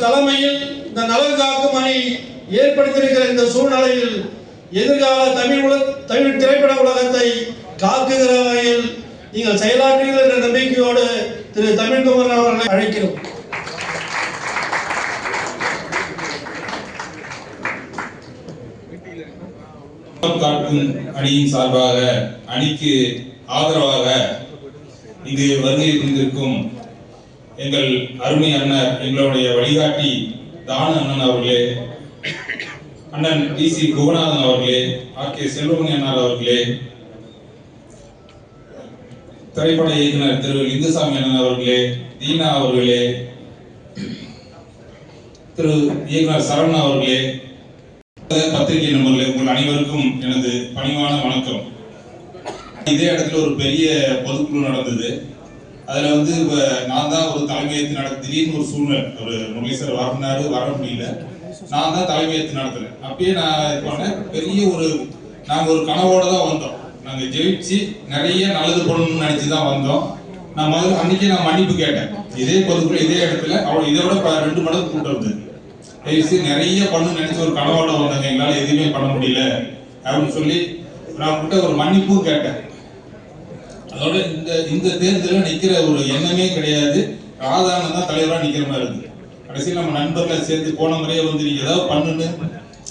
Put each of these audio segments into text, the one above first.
தலைமையில் இந்த நலன் காக்கும் அணி ஏற்படுத்தியிருக்கிற இந்த சூழ்நிலையில் எதிர்கால தமிழ் உலக தமிழ் திரைப்பட உலகத்தை காக்குகிற வகையில் நீங்கள் செயலாற்றுவீர்கள் என்ற நம்பிக்கையோடு திரு தமிழ்குமரன் அவர்களை அழைக்கிறோம். காட்டும் அணியின் சார்பாக அணிக்கு ஆதரவாக இங்கு வருகை புரிந்திருக்கும் எங்கள் அருமை அண்ணன் எங்களுடைய வழிகாட்டி தான அண்ணன் அவர்களே அண்ணன் டி சி குகநாதன் அவர்களே ஆர் கே செல்வமணி அண்ணார் அவர்களே திரைப்பட இயக்குனர் திரு லிங்குசாமி அண்ணன் அவர்களே தீனா அவர்களே திரு இயக்குனர் சரவணன் அவர்களே பத்திரிகை நண்பர்களே உங்கள் அனைவருக்கும் எனது பணிவான வணக்கம். இதே இடத்துல ஒரு பெரிய பொதுக்குழு நடந்தது. அதுல வந்து நான் தான் ஒரு தலைமையேற்று நட திடீர்னு ஒரு சூழ்நிலை ஒரு முரளீஸ்வரர் வரனாரு வர முடியல. நான் தான் தலைமையேற்று நடத்துறேன். அப்பயே நான் இது பண்ணேன். பெரிய ஒரு நாங்க ஒரு கனவோட தான் வந்தோம். நாங்க ஜெயிச்சு நிறைய நல்லது பண்ணணும்னு நினச்சி தான் வந்தோம். நான் முதல்ல அன்னைக்கே நான் மன்னிப்பு கேட்டேன். இதே பொதுக்குள்ள இதே இடத்துல அவள் இதை விட ப- ரெண்டு மடங்கு கூட்டம் இருந்தது. நிறைய பண்ணு நினைச்ச ஒரு கனவோட வந்தாங்க எங்களால எதுவுமே பண்ண முடியல அப்படின்னு சொல்லி நான் கிட்ட ஒரு மன்னிப்பும் கேட்டேன். அதோட இந்த இந்த தேர்தலில் நிற்கிற ஒரு எண்ணமே கிடையாது. ராதானந்த் தான் தலைவராக நிற்கிற மாதிரி இருக்குது கடைசியில் நம்ம நண்பர்களை சேர்த்து போன முறையே வந்து நீங்கள் ஏதாவது பண்ணுன்னு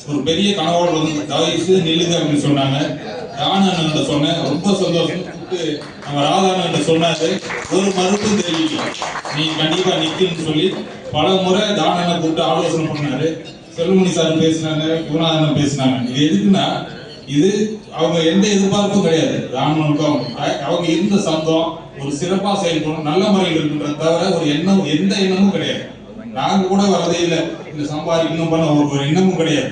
ஒரு பெரிய கனவோட வந்து தயவுசெய்து நில்லுங்க அப்படின்னு சொன்னாங்க. ராணானந்த சொன்னேன். ரொம்ப சந்தோஷம். நம்ம ராதானந்த சொன்னாரு. ஒரு மறுப்பும் தெரியல. நீ கண்டிப்பா நிக்கணும்னு சொல்லி பல முறை தானனை கூப்பிட்டு ஆலோசனை பண்ணாரு. செல்வமணி சார் பேசினாங்க குருநாதனம் பேசினாங்க. இது எதுக்குன்னா இது அவங்க எந்த எதிர்பார்ப்பும் கிடையாது. ராமனுக்கும் அவங்க இருந்த சந்தம் ஒரு சிறப்பா செயல்படும் நல்ல முறையில் இருக்குன்ற தவிர ஒரு எண்ணம் எந்த எண்ணமும் கிடையாது. நாங்க கூட வரதே இல்லை. இந்த சம்பாதிக்கணும் பண்ண ஒரு எண்ணமும் கிடையாது.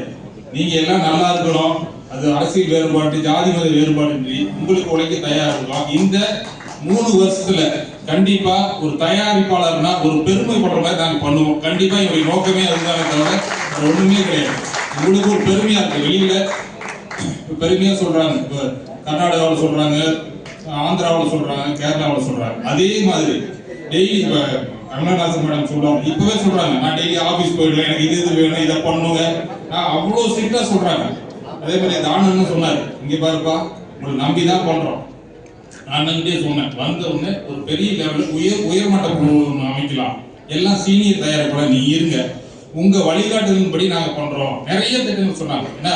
நீங்க எல்லாம் நல்லா இருக்கணும். அது அரசியல் வேறுபாட்டு ஜாதி மத வேறுபாடு உங்களுக்கு உழைக்க தயாரா இருக்கலாம் இந்த மூணு வருஷத்துல கண்டிப்பா ஒரு தயாரிப்பாளர்னா ஒரு பெருமைப்படுற மாதிரி நாங்க பண்ணுவோம். கண்டிப்பா எங்களுடைய நோக்கமே அதுதானே தவிர ஒண்ணுமே கிடையாது. உங்களுக்கு ஒரு பெருமையா இருக்கு. வெளியில பெருமையா சொல்றாங்க. இப்ப கர்நாடகாவில் சொல்றாங்க ஆந்திராவில் சொல்றாங்க கேரளாவில் சொல்றாங்க. அதே மாதிரி டெய்லி இப்ப கமலநாசன் மேடம் சொல்றாங்க. இப்பவே சொல்றாங்க நான் டெய்லி ஆபீஸ் போயிடுவேன் எனக்கு இது இது வேணும் இதை பண்ணுங்க. நான் அவ்வளோ ஸ்ட்ரிக்டா சொல்றாங்க. அதே மாதிரி தானன்னு சொன்னார். இங்க பாருப்பா உங்களை நம்பி தான் பண்றோம். நம்பிட்டே சொன்னேன். வந்த உடனே ஒரு பெரிய லெவலுக்கு உயர் உயர்மட்ட குழு அமைக்கலாம். எல்லாம் சீனியர் தயாரிப்பாளர் நீ இருங்க. உங்க வழிகாட்டுதலின்படி நாங்க பண்றோம். நிறைய திட்டங்கள் சொன்னாங்க. ஏன்னா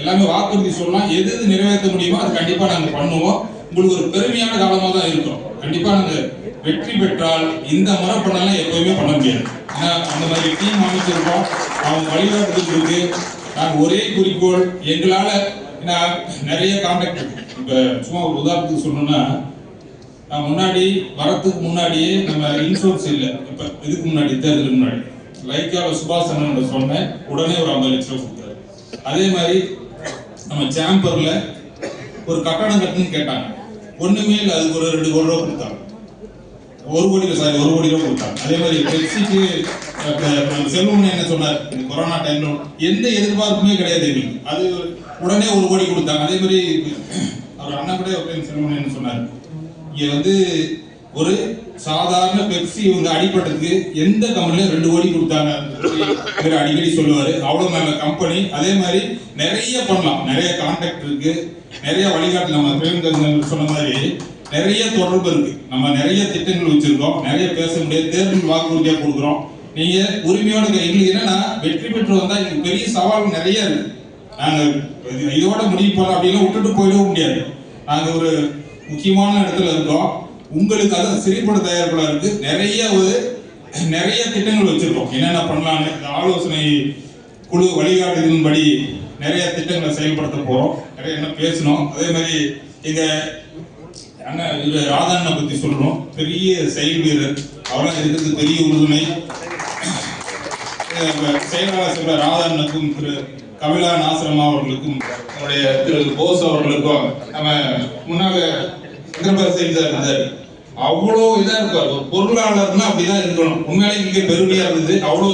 எல்லாமே வாக்குறுதி சொல்லலாம் எது எது நிறைவேற்ற முடியுமோ அது கண்டிப்பா நாங்க பண்ணுவோம். உங்களுக்கு ஒரு பெருமையான காலமா தான் இருக்கும். கண்டிப்பா நாங்க வெற்றி பெற்றால் இந்த முறை பண்ணலாம் எப்பவுமே பண்ண முடியாது. ஏன்னா அந்த மாதிரி டீம் அமைச்சிருக்கோம். அவங்க வழிகாட்டுதல் இருக்கு. நாங்க ஒரே குறிக்கோள் எங்களால ஏன்னா நிறைய கான்டாக்ட் இருக்கு. இப்ப சும்மா ஒரு உதாரணத்துக்கு சொல்லணும்னா நான் முன்னாடி வரத்துக்கு முன்னாடியே நம்ம இன்சூரன்ஸ் இல்லை. இப்ப இதுக்கு முன்னாடி தேர்தலுக்கு முன்னாடி. லைக்கால சுபாஷ் அண்ணன் சொன்னேன். உடனே ஒரு ஐம்பது லட்சம் ரூபாய் கொடுத்தாரு. அதே மாதிரி நம்ம சேம்பர்ல ஒரு கட்டணம் கட்டணும்னு கேட்டாங்க. ஒண்ணுமே இல்லை அதுக்கு ஒரு ரெண்டு கோடி ரூபா கொடுத்தாங்க. ஒரு கோடி சாரி ஒரு கோடி ரூபா கொடுத்தாங்க. அதே மாதிரி பெப்சிக்கு செல்வமணி என்ன சொன்னார்? இந்த கொரோனா டைம்ல எந்த எதிர்பார்ப்புமே கிடையாது எங்களுக்கு. அது உடனே ஒரு கோடி கொடுத்தாங்க. அதே மாதிரி அவர் அண்ணன் கூட செல்வம் என்ன சொன்னார்? இங்க வந்து ஒரு சாதாரண பெப்சி இவங்க அடிப்பட்டதுக்கு எந்த கம்பெனில ரெண்டு கோடி கொடுத்தாங்க? இவர் அடிக்கடி சொல்லுவாரு. அவ்வளவு நல்ல கம்பெனி அதே மாதிரி நிறைய பண்ணலாம். நிறைய கான்டாக்ட் இருக்கு. நிறைய வழிகாட்டு நம்ம பிரேம்கந்தன் சொன்ன மாதிரி நிறைய தொடர்பு இருக்கு. நம்ம நிறைய திட்டங்கள் வச்சிருக்கோம். நிறைய பேச முடியாது. தேர்தல் வாக்குறுதியா கொடுக்குறோம். நீங்க உரிமையோட எங்களுக்கு என்னன்னா வெற்றி பெற்று வந்தா எங்களுக்கு பெரிய சவால் நிறைய இருக்கு. நாங்க இதோட முடிவு போறோம் அப்படின்னா விட்டுட்டு போயிடவும் முடியாது. நாங்க ஒரு முக்கியமான இடத்துல இருக்கோம். உங்களுக்கு அதான் சிறைப்பட தயாரிப்பாளருக்கு நிறைய ஒரு நிறைய திட்டங்கள் வச்சிருக்கோம். என்னென்ன பண்ணலாம்னு இந்த ஆலோசனை குழு வழிகாட்டுதலின்படி நிறைய திட்டங்களை செயல்படுத்த போறோம். நிறைய என்ன பேசணும் அதே மாதிரி எங்க அண்ணன் இது ராதாண்ணை பத்தி சொல்றோம். பெரிய செயல் வீரர். அவராக இருக்கிறது பெரிய உறுதுணை. செயலாளர் சொல்ற ராதாண்ணனுக்கும் திரு கபிலா நாசரமா அவர்களுக்கும் நம்முடைய திரு போஸ் அவர்களுக்கும் நம்ம முன்னாக சந்திரபாபு சார் இருந்தார். அவ்வளோ இதா இருப்பார் ஒரு பொருளாளர்னா அப்படிதான் இருக்கணும். உண்மையிலே இங்கே பெருமையா இருந்தது. அவ்வளோ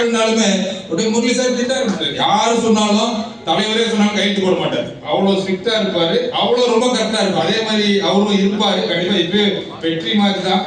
இருந்தாலுமே அப்படியே முரளி சார் திட்டா இருப்பாரு யாரு சொன்னாலும் தலைவரே சொன்னாலும் கைட்டு போட மாட்டார். அவ்வளவு ஸ்ட்ரிக்டா இருப்பாரு. அவ்வளவு ரொம்ப கரெக்டா இருப்பாரு. அதே மாதிரி அவரும் இருப்பாரு. கண்டிப்பா இப்பவே வெற்றி மாதிரி தான்.